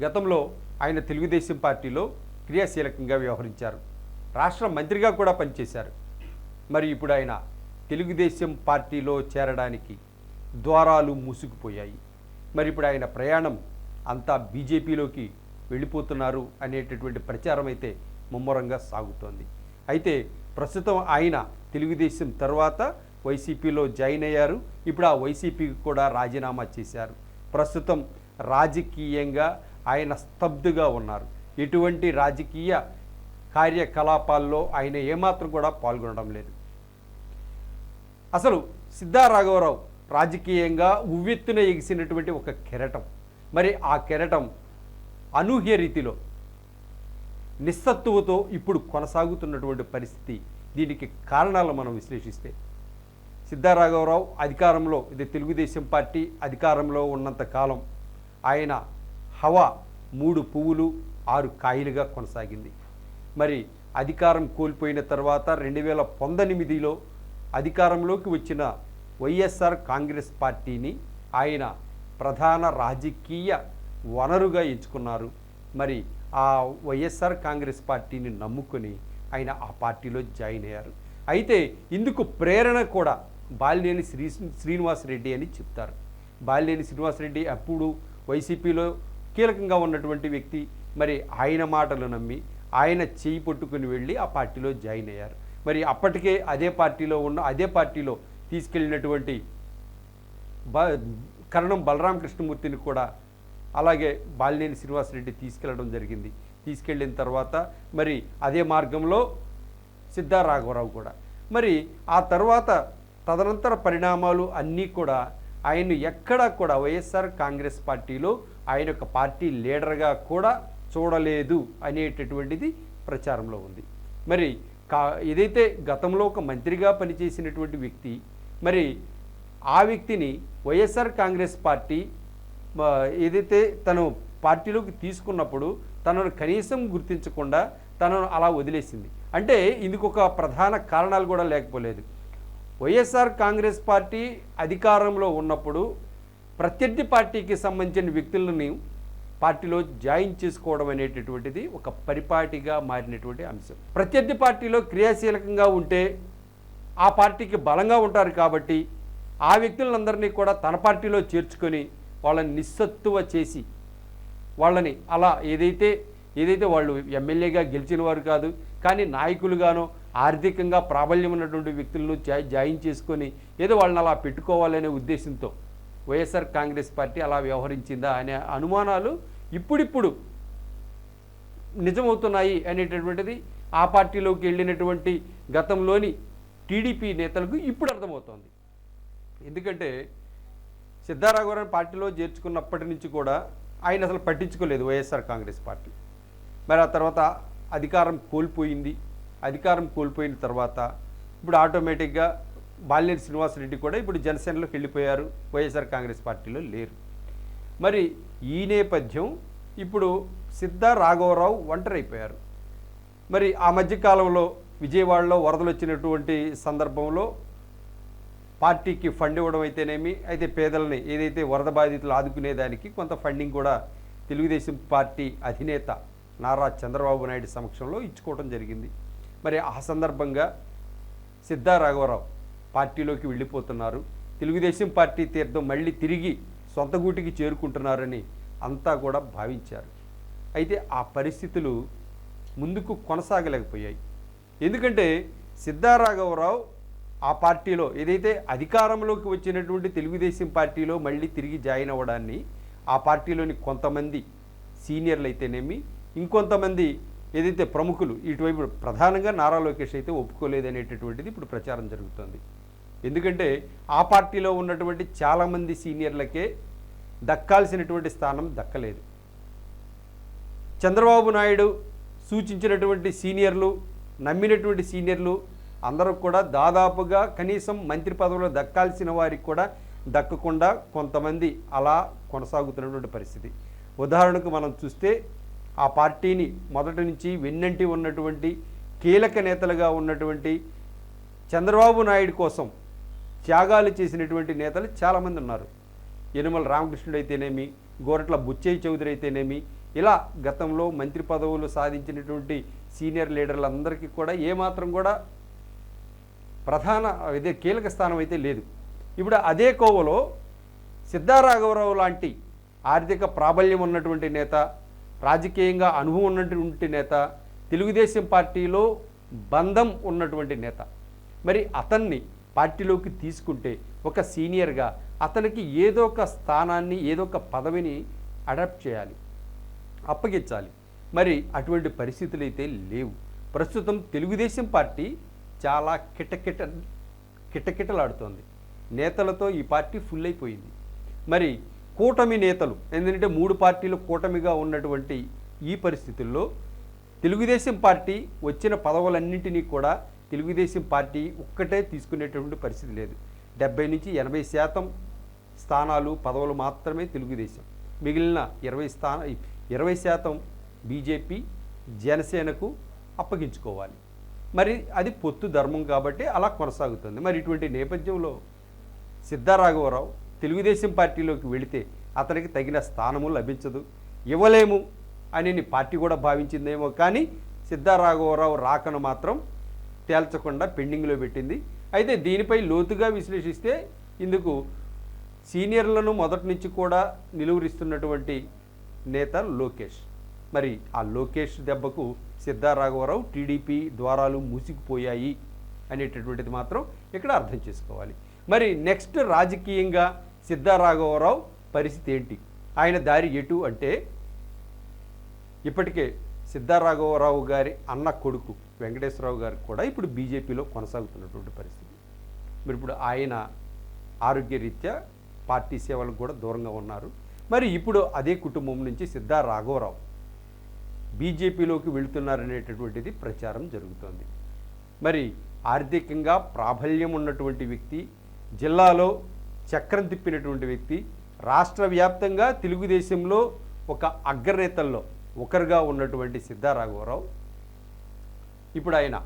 గతంలో ఆయన తెలుగుదేశం పార్టీలో క్రియాశీలకంగా వ్యవహరించారు. రాష్ట్ర మంత్రిగా కూడా పనిచేశారు. మరి ఇప్పుడు ఆయన తెలుగుదేశం పార్టీలో చేరడానికి ద్వారాలు మూసుకుపోయాయి. మరి ఇప్పుడు ఆయన ప్రయాణం అంతా బీజేపీలోకి వెళ్ళిపోతున్నారు అనేటటువంటి ప్రచారం అయితే ముమ్మరంగా సాగుతోంది. అయితే ప్రస్తుతం ఆయన తెలుగుదేశం తర్వాత వైసీపీలో జాయిన్ అయ్యారు. ఇప్పుడు ఆ వైసీపీకి కూడా రాజీనామా చేశారు. ప్రస్తుతం రాజకీయంగా ఆయన స్తబ్దుగా ఉన్నారు. ఎటువంటి రాజకీయ కార్యకలాపాల్లో ఆయన ఏమాత్రం కూడా పాల్గొనడం లేదు. అసలు సిద్ధారాఘవరావు రాజకీయంగా ఉవ్వెత్తున ఎగిసినటువంటి ఒక కెరటం. మరి ఆ కెరటం అనూహ్య రీతిలో నిస్సత్తువతో ఇప్పుడు కొనసాగుతున్నటువంటి పరిస్థితి దీనికి కారణాలు మనం విశ్లేషిస్తే సిద్ధారాఘవరావు అధికారంలో ఇది తెలుగుదేశం పార్టీ అధికారంలో ఉన్నంత కాలం ఆయన హవా మూడు పువ్వులు ఆరు కాయలుగా కొనసాగింది. మరి అధికారం కోల్పోయిన తర్వాత రెండు వేల పంతొమ్మిదిలో అధికారంలోకి వచ్చిన వైఎస్ఆర్ కాంగ్రెస్ పార్టీని ఆయన ప్రధాన రాజకీయ వనరుగా ఎంచుకున్నారు. మరి ఆ వైఎస్ఆర్ కాంగ్రెస్ పార్టీని నమ్ముకొని ఆయన ఆ పార్టీలో జాయిన్ అయ్యారు. అయితే ఇందుకు ప్రేరణ కూడా బాలినేని శ్రీ శ్రీనివాసరెడ్డి అని చెప్తారు. బాలినేని శ్రీనివాసరెడ్డి అప్పుడు వైసీపీలో కీలకంగా ఉన్నటువంటి వ్యక్తి మరి ఆయన మాటలు నమ్మి ఆయన చేయి పట్టుకుని వెళ్ళి ఆ పార్టీలో జాయిన్ అయ్యారు. మరి అప్పటికే అదే పార్టీలో ఉన్న అదే పార్టీలో తీసుకెళ్ళినటువంటి బ కరణం బలరామ కృష్ణమూర్తిని కూడా అలాగే బాలినేని శ్రీనివాసరెడ్డి తీసుకెళ్ళడం జరిగింది. తీసుకెళ్ళిన తర్వాత మరి అదే మార్గంలో సిద్ధారాఘవరావు కూడా. మరి ఆ తర్వాత తదనంతర పరిణామాలు అన్నీ కూడా ఆయన్ను ఎక్కడా కూడా వైఎస్ఆర్ కాంగ్రెస్ పార్టీలో ఆయన యొక్క పార్టీ లీడర్గా కూడా చూడలేదు అనేటటువంటిది ప్రచారంలో ఉంది. మరి కా ఏదైతే గతంలో ఒక మంత్రిగా పనిచేసినటువంటి వ్యక్తి మరి ఆ వ్యక్తిని వైఎస్ఆర్ కాంగ్రెస్ పార్టీ ఏదైతే తను పార్టీలోకి తీసుకున్నప్పుడు తనను కనీసం గుర్తించకుండా తనను అలా వదిలేసింది. అంటే ఇందుకొక ప్రధాన కారణాలు కూడా లేకపోలేదు. వైఎస్ఆర్ కాంగ్రెస్ పార్టీ అధికారంలో ఉన్నప్పుడు ప్రత్యర్థి పార్టీకి సంబంధించిన వ్యక్తులని పార్టీలో జాయిన్ చేసుకోవడం అనేటటువంటిది ఒక పరిపాటిగా మారినటువంటి అంశం. ప్రత్యర్థి పార్టీలో క్రియాశీలకంగా ఉంటే ఆ పార్టీకి బలంగా ఉంటారు కాబట్టి ఆ వ్యక్తులందరినీ కూడా తన పార్టీలో చేర్చుకొని వాళ్ళని నిస్సత్తువ చేసి వాళ్ళని అలా ఏదైతే ఏదైతే వాళ్ళు ఎమ్మెల్యేగా గెలిచిన వారు కాదు కానీ నాయకులుగానో ఆర్థికంగా ప్రాబల్యం ఉన్నటువంటి వ్యక్తులను జా జాయిన్ చేసుకొని ఏదో వాళ్ళని అలా పెట్టుకోవాలనే ఉద్దేశంతో వైఎస్ఆర్ కాంగ్రెస్ పార్టీ అలా వ్యవహరించిందా అనే అనుమానాలు ఇప్పుడిప్పుడు నిజమవుతున్నాయి అనేటటువంటిది ఆ పార్టీలోకి వెళ్ళినటువంటి గతంలోని టీడీపీ నేతలకు ఇప్పుడు అర్థమవుతోంది. ఎందుకంటే సిద్ధారాఘవరావు పార్టీలో చేర్చుకున్నప్పటి నుంచి కూడా ఆయన అసలు పట్టించుకోలేదు వైఎస్ఆర్ కాంగ్రెస్ పార్టీ. మరి ఆ తర్వాత అధికారం కోల్పోయింది. అధికారం కోల్పోయిన తర్వాత ఇప్పుడు ఆటోమేటిక్గా బాలినేని శ్రీనివాసరెడ్డి కూడా ఇప్పుడు జనసేనలోకి వెళ్ళిపోయారు. వైఎస్ఆర్ కాంగ్రెస్ పార్టీలో లేరు. మరి ఈ నేపథ్యం ఇప్పుడు సిద్ధ రాఘవరావు ఒంటరైపోయారు. మరి ఆ మధ్యకాలంలో విజయవాడలో వరదలు వచ్చినటువంటి సందర్భంలో పార్టీకి ఫండ్ ఇవ్వడం అయితేనేమి అయితే పేదలని ఏదైతే వరద బాధితులు ఆదుకునేదానికి కొంత ఫండింగ్ కూడా తెలుగుదేశం పార్టీ అధినేత నారా చంద్రబాబు నాయుడు సమక్షంలో ఇచ్చుకోవడం జరిగింది. మరి ఆ సందర్భంగా సిద్ధా రాఘవరావు పార్టీలోకి వెళ్ళిపోతున్నారు. తెలుగుదేశం పార్టీ తీర్థం మళ్ళీ తిరిగి సొంత గూటికి చేరుకుంటున్నారని అంతా కూడా భావించారు. అయితే ఆ పరిస్థితులు ముందుకు కొనసాగలేకపోయాయి. ఎందుకంటే సిద్ధారాఘవరావు ఆ పార్టీలో ఏదైతే అధికారంలోకి వచ్చినటువంటి తెలుగుదేశం పార్టీలో మళ్ళీ తిరిగి జాయిన్ అవ్వడాన్ని ఆ పార్టీలోని కొంతమంది సీనియర్లు అయితేనేమి ఇంకొంతమంది ఏదైతే ప్రముఖులు ఇటువైపు ప్రధానంగా నారా లోకేష్ అయితే ఒప్పుకోలేదనేటటువంటిది ఇప్పుడు ప్రచారం జరుగుతుంది. ఎందుకంటే ఆ పార్టీలో ఉన్నటువంటి చాలామంది సీనియర్లకే దక్కాల్సినటువంటి స్థానం దక్కలేదు. చంద్రబాబు నాయుడు సూచించినటువంటి సీనియర్లు నమ్మినటువంటి సీనియర్లు అందరూ కూడా దాదాపుగా కనీసం మంత్రి పదవులు దక్కాల్సిన వారికి కూడా దక్కకుండా కొంతమంది అలా కొనసాగుతున్నటువంటి పరిస్థితి. ఉదాహరణకు మనం చూస్తే ఆ పార్టీని మొదటి నుంచి వెన్నంటి ఉన్నటువంటి కీలక నేతలుగా ఉన్నటువంటి చంద్రబాబు నాయుడు కోసం త్యాగాలు చేసినటువంటి నేతలు చాలామంది ఉన్నారు. యనుమల రామకృష్ణుడు అయితేనేమి గోరట్ల బుచ్చయ్య చౌదరి అయితేనేమి ఇలా గతంలో మంత్రి పదవులు సాధించినటువంటి సీనియర్ లీడర్లందరికీ కూడా ఏమాత్రం కూడా ప్రధాన ఇదే కీలక స్థానం అయితే లేదు. ఇప్పుడు అదే కోవలో సిద్ధారాఘవరావు లాంటి ఆర్థిక ప్రాబల్యం ఉన్నటువంటి నేత రాజకీయంగా అనుభవం ఉన్నటువంటి నేత తెలుగుదేశం పార్టీలో బంధం ఉన్నటువంటి నేత. మరి అతన్ని పార్టీలోకి తీసుకుంటే ఒక సీనియర్గా అతనికి ఏదో ఒక స్థానాన్ని ఏదో ఒక పదవిని అడాప్ట్ చేయాలి అప్పగించాలి. మరి అటువంటి పరిస్థితులు అయితే లేవు. ప్రస్తుతం తెలుగుదేశం పార్టీ చాలా కిటకిట కిటకిటలాడుతోంది. నేతలతో ఈ పార్టీ ఫుల్ అయిపోయింది మరి కూటమి నేతలు ఎందుకంటే మూడు పార్టీలు కూటమిగా ఉన్నటువంటి ఈ పరిస్థితుల్లో తెలుగుదేశం పార్టీ వచ్చిన పదవులన్నింటినీ కూడా తెలుగుదేశం పార్టీ ఒక్కటే తీసుకునేటువంటి పరిస్థితి లేదు. డెబ్బై నుంచి ఎనభై శాతం స్థానాలు పదవులు మాత్రమే తెలుగుదేశం. మిగిలిన ఇరవై స్థాన ఇరవై శాతం బీజేపీ జనసేనకు అప్పగించుకోవాలి. మరి అది పొత్తు ధర్మం కాబట్టి అలా కొనసాగుతుంది. మరి ఇటువంటి నేపథ్యంలో సిద్ధారాఘవరావు తెలుగుదేశం పార్టీలోకి వెళితే అతనికి తగిన స్థానము లభించదు. ఇవ్వలేము అని పార్టీ కూడా భావించిందేమో కానీ సిద్ధారాఘవరావు రాకను మాత్రం తేల్చకుండా పెండింగ్లో పెట్టింది. అయితే దీనిపై లోతుగా విశ్లేషిస్తే ఇందుకు సీనియర్లను మొదటి నుంచి కూడా నిలువరిస్తున్నటువంటి నేత లోకేష్. మరి ఆ లోకేష్ దెబ్బకు సిద్ధారాఘవరావు టీడీపీ ద్వారాలు మూసుకుపోయాయి అనేటటువంటిది మాత్రం ఇక్కడ అర్థం చేసుకోవాలి. మరి నెక్స్ట్ రాజకీయంగా సిద్ధారాఘవరావు పరిస్థితి ఏంటి? ఆయన దారి ఎటు అంటే ఇప్పటికే సిద్ధారాఘవరావు గారి అన్న కొడుకు వెంకటేశ్వరరావు గారు కూడా ఇప్పుడు బీజేపీలో కొనసాగుతున్నటువంటి పరిస్థితి. మరి ఇప్పుడు ఆయన ఆరోగ్యరీత్యా పార్టీ సేవలకు కూడా దూరంగా ఉన్నారు. మరి ఇప్పుడు అదే కుటుంబం నుంచి సిద్ధా రాఘవరావు బీజేపీలోకి వెళుతున్నారనేటటువంటిది ప్రచారం జరుగుతోంది. మరి ఆర్థికంగా ప్రాబల్యం ఉన్నటువంటి వ్యక్తి జిల్లాలో చక్రం తిప్పినటువంటి వ్యక్తి రాష్ట్ర వ్యాప్తంగా తెలుగుదేశంలో ఒక అగ్రనేతల్లో ఒకరుగా ఉన్నటువంటి సిద్ధారాఘవరావు ఇప్పుడు ఆయన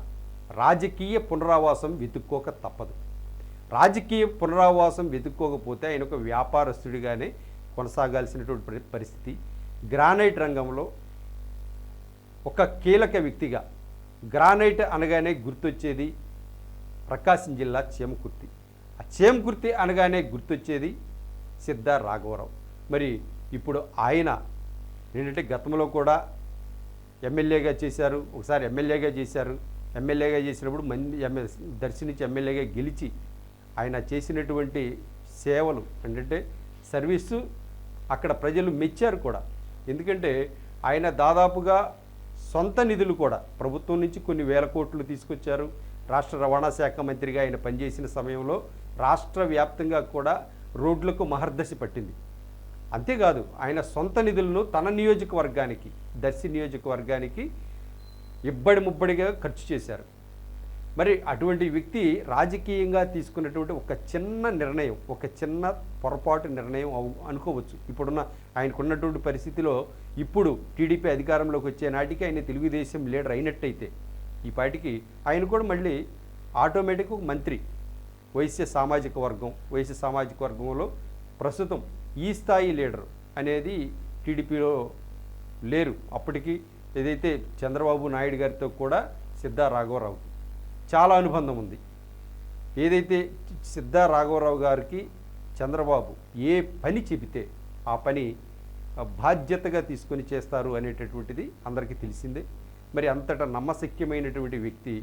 రాజకీయ పునరావాసం వెతుక్కోక తప్పదు. రాజకీయ పునరావాసం వెతుక్కోకపోతే ఆయన ఒక వ్యాపారస్తుడిగానే కొనసాగాల్సినటువంటి పరిస్థితి. గ్రానైట్ రంగంలో ఒక కీలక వ్యక్తిగా గ్రానైట్ అనగానే గుర్తొచ్చేది ప్రకాశం జిల్లా చేమకుర్తి. ఆ చేమకుర్తి అనగానే గుర్తొచ్చేది సిద్ధ రాఘవరావు మరి ఇప్పుడు ఆయన ఏంటంటే గతంలో కూడా ఎమ్మెల్యేగా చేశారు ఒకసారి ఎమ్మెల్యేగా చేశారు. ఎమ్మెల్యేగా చేసినప్పుడు మంది ఎమ్మె దర్శి నుంచి ఎమ్మెల్యేగా గెలిచి ఆయన చేసినటువంటి సేవలు ఏంటంటే సర్వీసు అక్కడ ప్రజలు మెచ్చారు కూడా. ఎందుకంటే ఆయన దాదాపుగా సొంత నిధులు కూడా ప్రభుత్వం నుంచి కొన్ని వేల కోట్లు తీసుకొచ్చారు. రాష్ట్ర రవాణా శాఖ మంత్రిగా ఆయన పనిచేసిన సమయంలో రాష్ట్ర వ్యాప్తంగా కూడా రోడ్లకు మహర్దశ పట్టింది. అంతేకాదు ఆయన సొంత నిధులను తన నియోజకవర్గానికి దర్శి నియోజకవర్గానికి ఇబ్బడి ముబ్బడిగా ఖర్చు చేశారు. మరి అటువంటి వ్యక్తి రాజకీయంగా తీసుకున్నటువంటి ఒక చిన్న నిర్ణయం ఒక చిన్న పొరపాటు నిర్ణయం అనుకోవచ్చు. ఇప్పుడున్న ఆయనకున్నటువంటి పరిస్థితిలో ఇప్పుడు టీడీపీ అధికారంలోకి వచ్చే నాటికి ఆయన తెలుగుదేశం లీడర్ అయినట్టయితే ఈ పాటికి ఆయన కూడా మళ్ళీ ఆటోమేటిక్ మంత్రి వైశ్య సామాజిక వర్గం వైశ్య సామాజిక వర్గంలో ప్రస్తుతం ఈ స్థాయి లీడర్ అనేది టీడీపీలో లేరు. అప్పటికి ఏదైతే చంద్రబాబు నాయుడు గారితో కూడా సిద్ధా రాఘవరావు. చాలా అనుబంధం ఉంది. ఏదైతే సిద్ధా రాఘవరావు గారికి చంద్రబాబు ఏ పని చెబితే ఆ పని బాధ్యతగా తీసుకొని చేస్తారు అనేటటువంటిది అందరికీ తెలిసిందే. మరి అంతటా నమ్మశక్యమైనటువంటి వ్యక్తి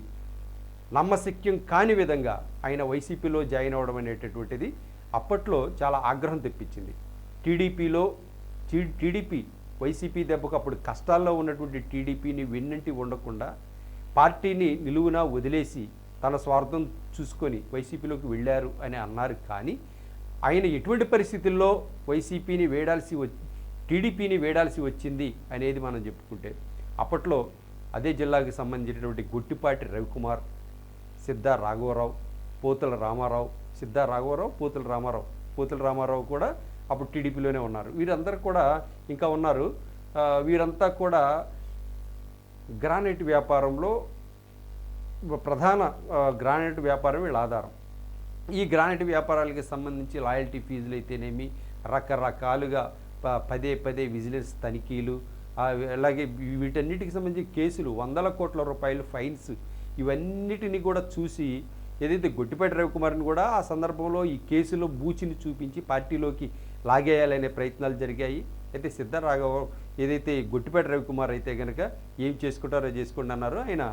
నమ్మశక్యం కాని విధంగా ఆయన వైసీపీలో జాయిన్ అవ్వడం అనేటటువంటిది అప్పట్లో చాలా ఆగ్రహం తెప్పించింది. టీడీపీలో టీడీపీ వైసీపీ దెబ్బకు అప్పుడు కష్టాల్లో ఉన్నటువంటి టీడీపీని వెన్నంటి ఉండకుండా పార్టీని నిలువునా వదిలేసి తన స్వార్థం చూసుకొని వైసీపీలోకి వెళ్ళారు అని అన్నారు. కానీ ఆయన ఎటువంటి పరిస్థితుల్లో వైసీపీని వేడాల్సి వచ్చి టీడీపీని వేడాల్సి వచ్చింది అనేది మనం చెప్పుకుంటే అప్పట్లో అదే జిల్లాకి సంబంధించినటువంటి గుట్టిపాటి రవికుమార్ సిద్ధ రాఘవరావు పోతుల రామారావు సిద్ధ రాఘవరావు పోతుల రామారావు. పోతుల రామారావు కూడా అప్పుడు టీడీపీలోనే ఉన్నారు. వీరందరూ కూడా ఇంకా ఉన్నారు. వీరంతా కూడా గ్రానైట్ వ్యాపారంలో ప్రధాన గ్రానైట్ వ్యాపారం వీళ్ళ ఆధారం. ఈ గ్రానైట్ వ్యాపారాలకి సంబంధించి లాయల్టీ ఫీజులు అయితేనేమి రకరకాలుగా ప- పదే పదే విజిలెన్స్ తనిఖీలు అలాగే వీటన్నిటికి సంబంధించి కేసులు వందల కోట్ల రూపాయలు ఫైన్స్ ఇవన్నిటిని కూడా చూసి ఏదైతే గొట్టిపేట రవికుమార్ని కూడా ఆ సందర్భంలో ఈ కేసులో బూచిని చూపించి పార్టీలోకి లాగేయాలనే ప్రయత్నాలు జరిగాయి. అయితే సిద్ధరాఘవ ఏదైతే గొట్టిపేట రవికుమార్ అయితే కనుక ఏం చేసుకుంటారో చేసుకోండి అన్నారు. ఆయన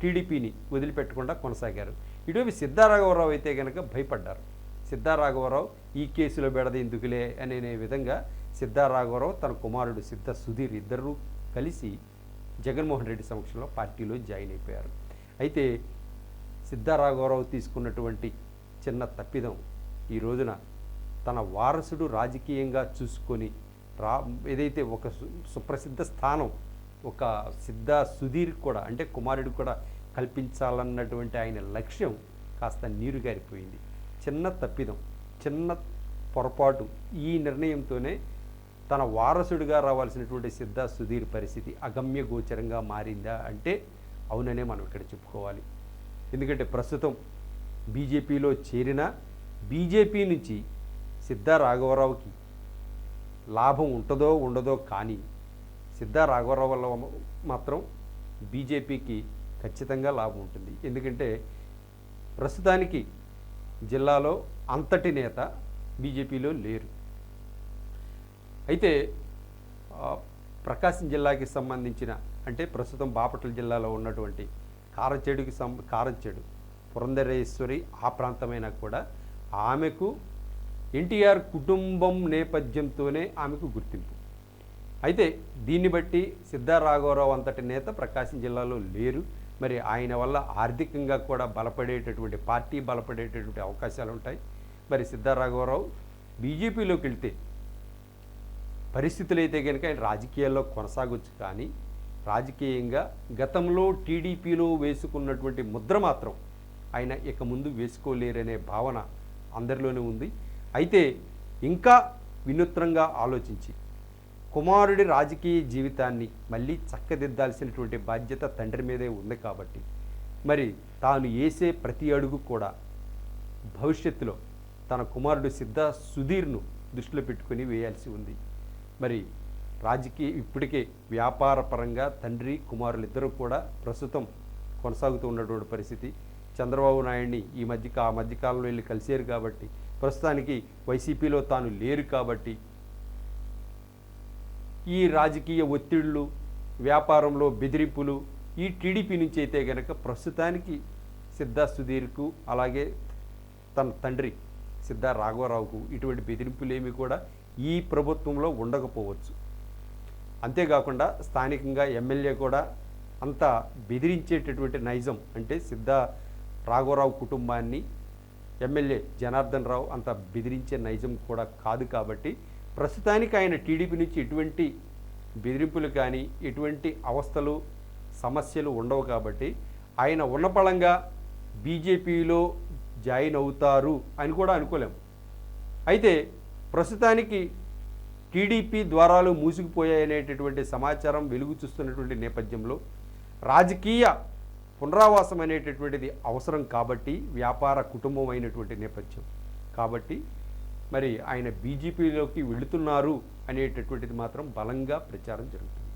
టీడీపీని వదిలిపెట్టకుండా కొనసాగారు. ఇటువంటి సిద్ధారాఘవరావు అయితే కనుక భయపడ్డారు. సిద్ధారాఘవరావు ఈ కేసులో బెడద ఎందుకులే? అనే విధంగా సిద్ధారాఘవరావు తన కుమారుడు సిద్ధ సుధీర్ ఇద్దరూ కలిసి జగన్మోహన్ రెడ్డి సమక్షంలో పార్టీలో జాయిన్ అయిపోయారు. అయితే సిద్ధారాఘవరావు తీసుకున్నటువంటి చిన్న తప్పిదం ఈ రోజున తన వారసుడు రాజకీయంగా చూసుకొని రా ఏదైతే ఒక సు- సుప్రసిద్ధ స్థానం ఒక సిద్ధ సుధీర్ కూడా అంటే కుమారుడు కూడా కల్పించాలన్నటువంటి ఆయన లక్ష్యం కాస్త నీరుగారిపోయింది చిన్న తప్పిదం చిన్న పొరపాటు ఈ నిర్ణయంతోనే తన వారసుడిగా రావాల్సినటువంటి సిద్ధ సుధీర్ పరిస్థితి అగమ్య గోచరంగా మారిందా అంటే అవుననే మనం ఇక్కడ చెప్పుకోవాలి. ఎందుకంటే ప్రస్తుతం బీజేపీలో చేరిన బీజేపీ నుంచి సిద్ధా రాఘవరావుకి లాభం ఉంటుందో ఉండదో కానీ సిద్ధ రాఘవరావు వల్ల మాత్రం బీజేపీకి ఖచ్చితంగా లాభం ఉంటుంది. ఎందుకంటే ప్రస్తుతానికి జిల్లాలో అంతటి నేత బీజేపీలో లేరు. అయితే ప్రకాశం జిల్లాకి సంబంధించిన అంటే ప్రస్తుతం బాపట్ల జిల్లాలో ఉన్నటువంటి కారచేడుకి సం కారచేడు పురంధరేశ్వరి ఆ ప్రాంతమైనా కూడా ఆమెకు ఎన్టీఆర్ కుటుంబం నేపథ్యంతోనే ఆమెకు గుర్తింపు. అయితే దీన్ని బట్టి సిద్ధారాఘవరావు అంతటి నేత ప్రకాశం జిల్లాలో లేరు. మరి ఆయన వల్ల ఆర్థికంగా కూడా బలపడేటటువంటి పార్టీ బలపడేటటువంటి అవకాశాలు ఉంటాయి. మరి సిద్ధారాఘవరావు బీజేపీలోకి వెళ్తే పరిస్థితులు అయితే కనుక ఆయన రాజకీయాల్లో కొనసాగొచ్చు కానీ రాజకీయంగా గతంలో టీడీపీలో వేసుకున్నటువంటి ముద్ర మాత్రం ఆయన ఇక ముందు వేసుకోలేరనే భావన అందరిలోనే ఉంది. అయితే ఇంకా వినూత్నంగా ఆలోచించి కుమారుడి రాజకీయ జీవితాన్ని మళ్ళీ చక్కదిద్దాల్సినటువంటి బాధ్యత తండ్రి మీదే ఉంది కాబట్టి మరి తాను వేసే ప్రతి అడుగు కూడా భవిష్యత్తులో తన కుమారుడు సిద్ధ సుధీర్ను దృష్టిలో పెట్టుకొని వేయాల్సి ఉంది. మరి రాజకీయ ఇప్పటికే వ్యాపార పరంగా తండ్రి కుమారులు ఇద్దరు కూడా ప్రస్తుతం కొనసాగుతూ ఉన్నటువంటి పరిస్థితి. చంద్రబాబు నాయుడిని ఈ మధ్య ఆ మధ్యకాలంలో వెళ్ళి కలిశారు కాబట్టి ప్రస్తుతానికి వైసీపీలో తాను లేరు కాబట్టి ఈ రాజకీయ ఒత్తిళ్ళు వ్యాపారంలో బెదిరింపులు ఈ టీడీపీ నుంచి అయితే గనక ప్రస్తుతానికి సిద్ధా సుధీర్కు అలాగే తన తండ్రి సిద్ధ రాఘవరావుకు ఇటువంటి బెదిరింపులేమి కూడా ఈ ప్రభుత్వంలో ఉండకపోవచ్చు. అంతేకాకుండా స్థానికంగా ఎమ్మెల్యే కూడా అంత బెదిరించేటటువంటి నైజం అంటే సిద్ధ రాఘవరావు కుటుంబాన్ని ఎమ్మెల్యే జనార్దన్ రావు అంత బెదిరించే నైజం కూడా కాదు కాబట్టి ప్రస్తుతానికి ఆయన టీడీపీ నుంచి ఎటువంటి బెదిరింపులు కానీ ఎటువంటి అవస్థలు సమస్యలు ఉండవు కాబట్టి ఆయన ఉన్నపళంగా బీజేపీలో జాయిన్ అవుతారు అని కూడా అనుకోలేము. అయితే ప్రస్తుతానికి టీడీపీ ద్వారాలు మూసుకుపోయాయనేటటువంటి సమాచారం వెలుగు చూస్తున్నటువంటి నేపథ్యంలో రాజకీయ పునరావాసం అనేటటువంటిది అవసరం కాబట్టి వ్యాపార కుటుంబం అయినటువంటి నేపథ్యం. కాబట్టి మరి ఆయన బీజేపీలోకి వెళుతున్నారు అనేటటువంటిది మాత్రం బలంగా ప్రచారం జరుగుతుంది.